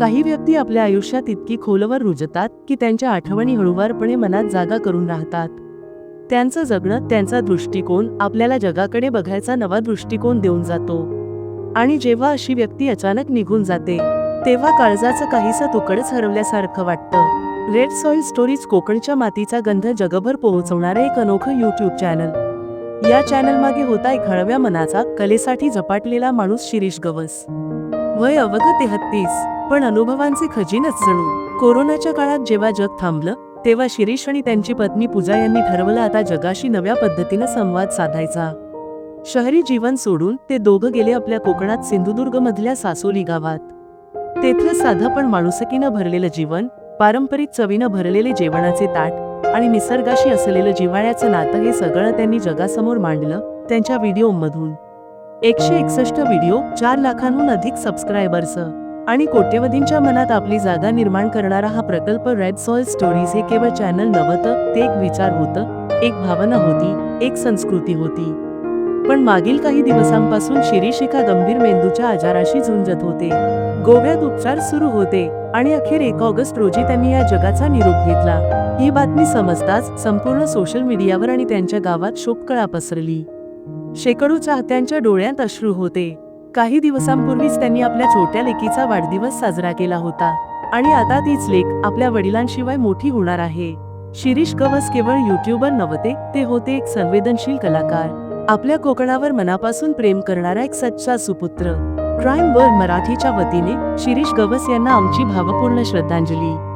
काही व्यक्ती आपल्या आयुष्यात इतकी खोलवर रुजतात की त्यांच्या आठवणी हळूवारपणे मनात जागा करून राहतात. त्यांचं जगणं त्यांचा दृष्टिकोन आपल्याला जगाकडे बघायचा नवा दृष्टिकोन देऊन जातो. आणि जेव्हा अशी व्यक्ती अचानक निघून जाते तेव्हा काळजाचं काहीसं तुकडच हरवल्यासारखं वाटतं. रेड सॉइल स्टोरीज कोकणच्या मातीचा गंध जगभर पोहोचवणारं एक अनोखं युट्यूब चॅनल या चॅनल मागे होता एक हळव्या मनाचा कलेसाठी झपाटलेला माणूस शिरीष गवस. वय अवघ तेहत्तीस. पण अनुभवांचे खजिनच जणू. कोरोनाच्या काळात जेव्हा जग थांबलं तेव्हा शिरीष आणि त्यांची पत्नी पूजा यांनी ठरवलं आता जगाशी नव्या पद्धतीनं संवाद साधायचा. शहरी जीवन सोडून ते दोघं गेले आपल्या कोकणात सिंधुदुर्ग मधल्या सासोली गावात. तेथलं साधं पण माणुसकीनं भरलेलं जीवन पारंपरिक चवीनं भरलेले जेवणाचे ताट आणि निसर्गाशी असलेलं जिव्हाळ्याचं नातं हे सगळं त्यांनी जगासमोर मांडलं त्यांच्या व्हिडिओमधून. एकशे एकसष्ट व्हिडिओ चार लाखांहून अधिक सबस्क्रायबर्स आणि कोट्यवधींच्या मनात आपली जागा निर्माण करणारा हा प्रकल्प रेड सॉइल स्टोरीज हे केवळ चॅनल नव्हतं ते एक विचार होतं एक भावना होती एक संस्कृती होती. पण मागील काही दिवसांपासून शिरीष एका गंभीर मेंदूच्या आजाराशी झुंजत होते. गोव्यात उपचार सुरू होते आणि अखेर एक ऑगस्ट रोजी त्यांनी या जगाचा निरोप घेतला. ही बातमी समजताच संपूर्ण सोशल मीडियावर आणि त्यांच्या गावात शोककळा पसरली. शेकडो चाहत्यांच्या डोळ्यात अश्रू होते. काही दिवसांपूर्वीच त्यांनी आपल्या छोट्या लेकीचा वाढदिवस साजरा केला होता. आणि आता तीच लेक आपल्या वडिलांशिवाय मोठी होणार आहे. शिरीष कवस केवळ युट्यूबर नव्हते ते होते एक संवेदनशील कलाकार. आपल्या कोकणावर मनापासून प्रेम करणारा एक सच्चा सुपुत्र. क्राईम वर्ल्ड मराठीच्या वतीने शिरीष गवस यांना आमची भावपूर्ण श्रद्धांजली.